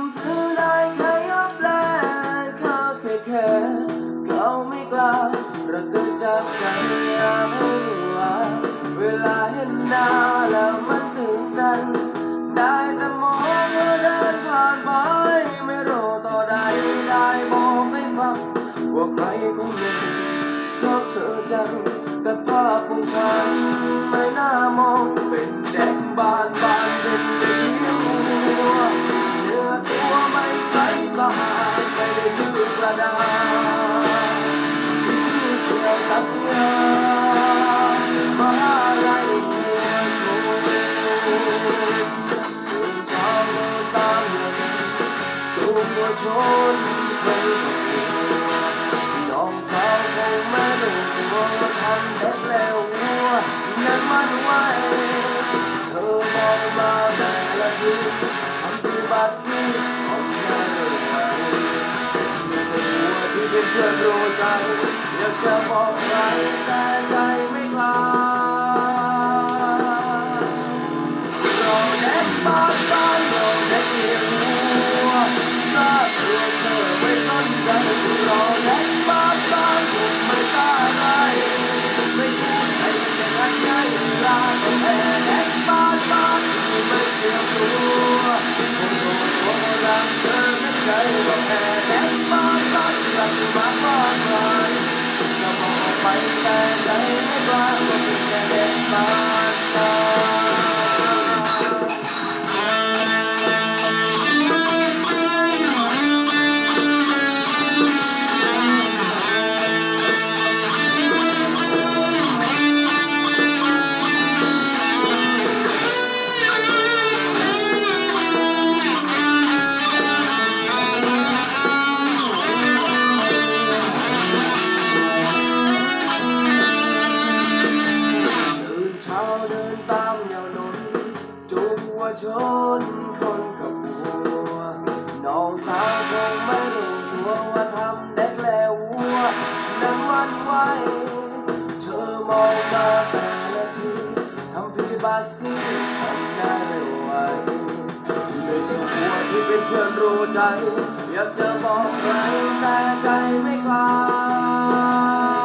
ำเพื่อได้แค่ยอมแลเขาแค่แค่เขาไม่กล้าเราเกิดจากใจยามไม่ว่าเวลาเห็นหน้าแล้วมันตื่นตัน ได้แต่มองเล้เดินผ่านไปไม่รู้ต่อใดได้บอกไม่ฟัง ว่าใครคนหนึ่งชอบเธอจังแต่ภาพของฉัน ใสสะอาดไม่ได้ถือกระดาษที่ชื่อเกี่ยวกับยามาอะไล่หัวชนตื่นเช้าเดินตามเดินจูงวัวชนคนเดียน้องสาวคงไม่รู้ตัวว่าทำเด็กแล้ววัวนั้นมันไว้เเพื่อรู้ใจอยากจะบอกใครแต่ใจ นคนกับวัว น้องสาวคงไม่รู้ตัวว่าทำเด็กแล้ววัว นั้นวันไหว เธอมองมาแต่ละทีทำพี่บาดซีทำหน้าเร็วไวเลยแต่วัวที่เป็นเพื่อนรู้ใจ อยากจะบอกใครแต่ใจไม่กล้า